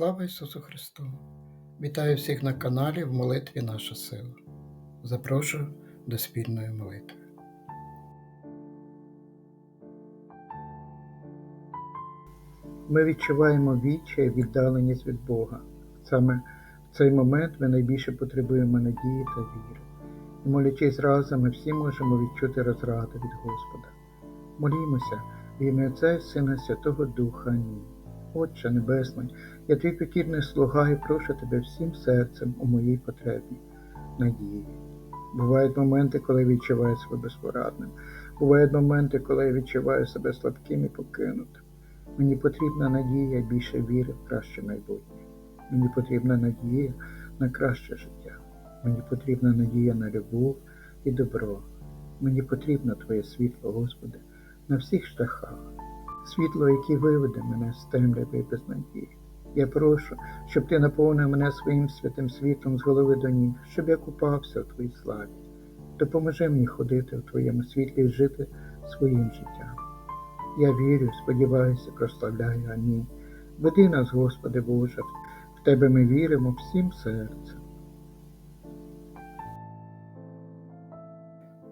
Слава Ісусу Христу! Вітаю всіх на каналі в молитві Наша сила. Запрошую до спільної молитви. Ми відчуваємо відчай і віддаленість від Бога. Саме в цей момент ми найбільше потребуємо надії та віри. І молячись разом, ми всі можемо відчути розраду від Господа. Молімося в ім'я Отця і Сина Святого Духа. Амінь. Отче Небесний, я твій покірний слуга і прошу тебе всім серцем у моїй потребі, надії. Бувають моменти, коли я відчуваю себе безпорадним. Бувають моменти, коли я відчуваю себе слабким і покинутим. Мені потрібна надія більше віри в краще майбутнє. Мені потрібна надія на краще життя. Мені потрібна надія на любов і добро. Мені потрібно Твоє світло, Господи, на всіх шляхах. Світло, яке виведе мене з темряви і безнадії. Я прошу, щоб ти наповнив мене своїм святим світлом з голови до ніг, щоб я купався у Твоїй славі. Допоможи мені ходити у Твоєму світлі і жити своїм життям. Я вірю, сподіваюся, прославляю. Амінь. Веди нас, Господи Боже, в Тебе ми віримо всім серцем.